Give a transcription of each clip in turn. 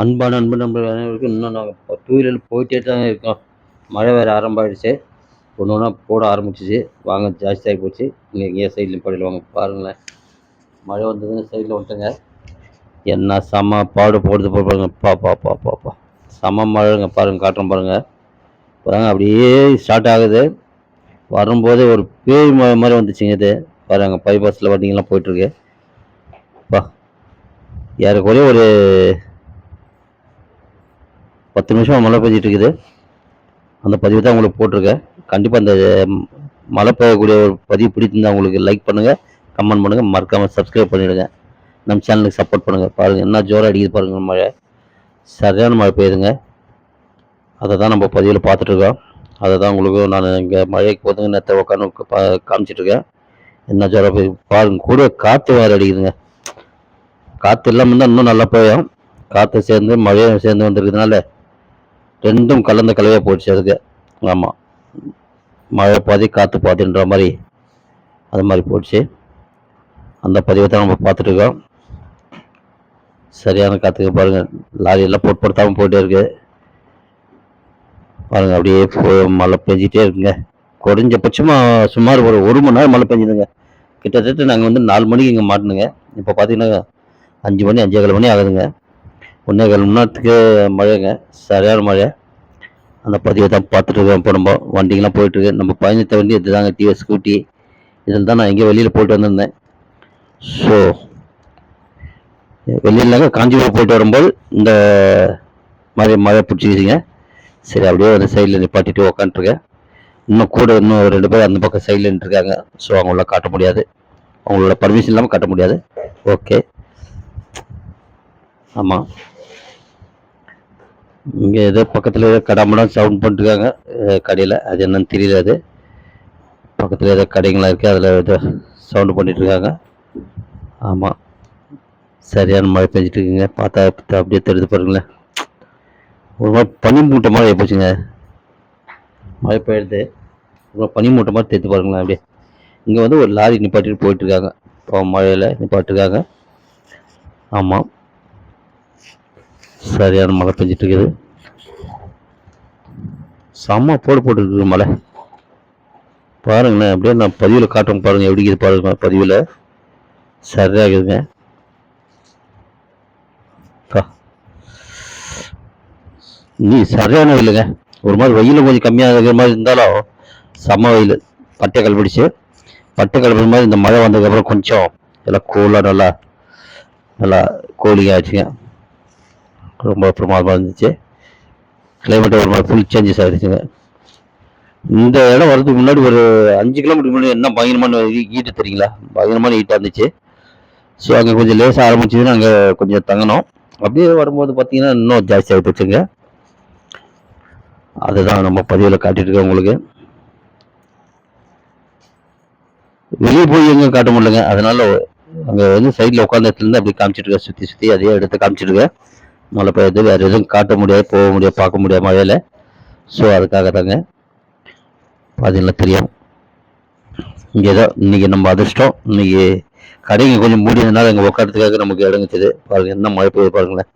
அன்பான அன்பு நம்ம அனைவருக்கும் இன்னும் நாங்கள் டூ வீலரில் போயிட்டே தான் இருக்கோம். மழை வேறு ஆரம்பமாயிடுச்சு ஒன்று ஒன்றா போட ஆரம்பிச்சிச்சு. வாங்க ஜாஸ்தியாகி போச்சு. இங்கே எங்கேயா சைடில் படையில் வாங்க பாருங்களேன். மழை வந்ததுன்னு சைடில் வந்துட்டுங்க. என்ன செம பாடு போடுது பாருங்க. பா பா பா பா பா. செம மழைங்க. பாருங்கள் காட்டுறோம் பாருங்கள் பாருங்க அப்படியே ஸ்டார்ட் ஆகுது. வரும்போதே ஒரு பேய் மழை மாதிரி வந்துச்சுங்க இது. பாருங்க பைபாஸில் வண்டிங்கெல்லாம் போயிட்டுருக்கு. பா. ஏறக்குறைய ஒரு பத்து நிமிஷம் மழை பெஞ்சிட்டு இருக்குது அந்த பதிவு தான் உங்களுக்கு போட்டிருக்கேன். கண்டிப்பாக அந்த மழை பெய்யக்கூடிய ஒரு பதிவு பிடிச்சிருந்தா உங்களுக்கு லைக் பண்ணுங்கள் கமெண்ட் பண்ணுங்கள் மறக்காமல் சப்ஸ்கிரைப் பண்ணிவிடுங்க நம்ம சேனலுக்கு சப்போர்ட் பண்ணுங்கள் பாருங்கள் என்ன ஜோராக அடிக்குது பாருங்கள் மழை. சரியான மழை பெய்யுதுங்க. அதை தான் நம்ம பதிவில் பார்த்துட்ருக்கோம். அதை தான் உங்களுக்கு நான் இங்கே மழைக்கு போதுங்க நேற்று உட்காந்து பா காமிச்சிட்ருக்கேன். என்ன ஜோராக பெய்யுது பாருங்கள் கூட காற்று வேறு அடிக்குதுங்க. காற்று இல்லாமல் இருந்தால் இன்னும் நல்லா பெய்யும். காற்று சேர்ந்து மழையும் சேர்ந்து வந்திருக்கிறதுனால ரெண்டும் கலந்த கலவையாக போச்சு அதுக்கு. ஆமாம் மழை பாதி காற்று பாதின்ற மாதிரி அது மாதிரி போச்சு. அந்த பதிவை தான் நம்ம பார்த்துட்ருக்கோம் சரியான காற்றுக்கு பாருங்கள் லாரியெல்லாம் போட்டு படுத்தாமல் போயிட்டே இருக்கு. பாருங்கள் அப்படியே மழை பெஞ்சிட்டே இருக்குங்க. குறைஞ்சபட்சமாக சுமார் ஒரு ஒரு மணி நேரம் மழை பெஞ்சுதுங்க. கிட்டத்தட்ட நாங்கள் வந்து நாலு மணிக்கு இங்கே மாட்டணுங்க இப்போ பார்த்தீங்கன்னா அஞ்சு மணி அஞ்சே கால் மணி ஆகுதுங்க. ஒன்றே கால் மணி நேரத்துக்கு மழைங்க. சரியான மழை. அந்த பதிவை தான் பார்த்துட்டு இருக்கோம் இப்போ நம்ம. வண்டிங்கெல்லாம் போயிட்டுருக்கு. நம்ம பயணித்த வண்டி இதுதாங்க. TVS Scooty. இதில் தான் நான் எங்கேயோ வெளியில் போயிட்டு வந்திருந்தேன். ஸோ வெளியிலங்க காஞ்சிபுரம் போயிட்டு வரும்போது இந்த மழை மழை பிடிச்சிக்கிச்சிங்க சரி அப்படியே அந்த சைடில் நிப்பாட்டிட்டு உக்காண்ட்ருக்கேன் இன்னும் கூட இன்னும் ரெண்டு பேர் அந்த பக்கம் சைடில் நின்றுருக்காங்க. ஸோ அவங்கள காட்ட முடியாது. அவங்களோட பர்மிஷன் இல்லாமல் காட்ட முடியாது. ஓகே ஆமாம் இங்கே ஏதோ பக்கத்தில் ஏதோ கடம்படம் சவுண்ட் பண்ணிட்டுருக்காங்க. கடையில். அது என்னன்னு தெரியல அது. பக்கத்தில் ஏதோ கடைங்களாம் இருக்குது அதில் ஏதோ சவுண்டு பண்ணிகிட்ருக்காங்க ஆமாம் சரியான மழை பெஞ்சிட்டு இருக்குங்க பார்த்தா பார்த்தா அப்படியே தெரிஞ்சு பாருங்களேன். ஒரு மாதிரி பனி மூட்டை மாதிரி போச்சுங்க. மழை பெய்யுது. ஒரு மாதிரி பனி மூட்டை மாதிரி தெரிஞ்சு பாருங்களேன் அப்படியே. இங்கே வந்து ஒரு லாரி நிப்பாட்டிட்டு போயிட்டுருக்காங்க. இப்போ மழையில் நிப்பாட்டிருக்காங்க. ஆமாம் சரியான மழை பெஞ்சிட்ருக்குது. செம்ம போடு போட்டுருக்கு மழை. பாருங்களேன் அப்படியே நான் பதிவில் காட்டுறேன் பாருங்கள் எப்படி இருக்குது பாருங்க பதிவில். சரியாக அப்பா. நீ சரியான வெயிலுங்க. ஒரு மாதிரி வெயில் கொஞ்சம் கம்மியாக இருக்கிற மாதிரி இருந்தாலும் செம்ம வெயில். பட்டை கல்பிடிச்சு பட்டை கல்படி மாதிரி இந்த மழை வந்ததுக்கப்புறம் கொஞ்சம் எல்லாம் கூலாக நல்லா நல்லா கூலிங் ஆச்சுங்க. ரொம்ப பிரமாதமாக இருந்துச்சு. கிளைமேட் ஒரு மாதிரி ஃபுல் சேஞ்சஸ் ஆகிடுச்சுங்க இந்த இடம் வரதுக்கு முன்னாடி ஒரு அஞ்சு கிலோமீட்டருக்கு முன்னாடி என்ன பயங்கரமான ஈட்டு தெரியுங்களா? பயங்கரமான ஈட்டாக இருந்துச்சு. ஸோ அங்கே கொஞ்சம் லேசாக ஆரம்பிச்சதுன்னு அங்கே கொஞ்சம் தங்கணும் அப்படியே வரும்போது பார்த்தீங்கன்னா இன்னும் ஜாஸ்தியாக போச்சுங்க. அதுதான் நம்ம பதிவில் காட்டிட்டு உங்களுக்கு. வெளியே போய் எங்கே காட்ட முடியலங்க. அதனால அங்கே வந்து சைடில் உட்காந்த இடத்துல இருந்து அப்படி காமிச்சிட்டு இருக்கேன். சுற்றி சுற்றி அதே இடத்த காமிச்சிட்டு மழை பெய்யுது வேறு எதுவும் காட்ட முடியாது போக முடியாது பார்க்க முடியாது மழையில். ஸோ அதுக்காக தாங்க பார்த்தீங்களா தெரியும். இங்கே தான் இன்னைக்கு நம்ம அதிர்ஷ்டம் இன்னைக்கு கடைங்க கொஞ்சம் மூடினதுனால அங்கே உட்காரத்துக்காக நமக்கு இடங்குச்சுது பாருங்கள் என்ன மழை பெய்யுது பாருங்களேன்.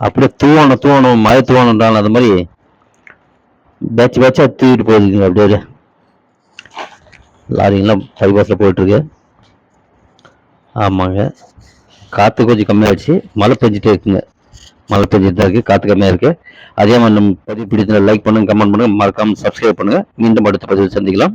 அப்படியே தூவணும் தூவணும் மழை தூவணுன்றாலும் அது மாதிரி பேட்ச் பேட்சாக தூக்கிட்டு போயிருக்குங்க அப்படியே லாரிங்கெல்லாம் பைபாஸில் போயிட்டுருக்கு. ஆமாங்க. காற்று கொஞ்சம் கம்மியாகிடுச்சு மழை பெஞ்சிட்டே இருக்குங்க. மழை பெஞ்சிட்டு தான் இருக்குது காற்று கம்மியாக இருக்குது அதே மாதிரி நம்ம பதிவு பிடித்த லைக் பண்ணுங்கள் கமெண்ட் பண்ணுங்கள் மறக்காமல் சப்ஸ்கிரைப் பண்ணுங்கள் மீண்டும் அடுத்த பதிவு சந்திக்கலாம்.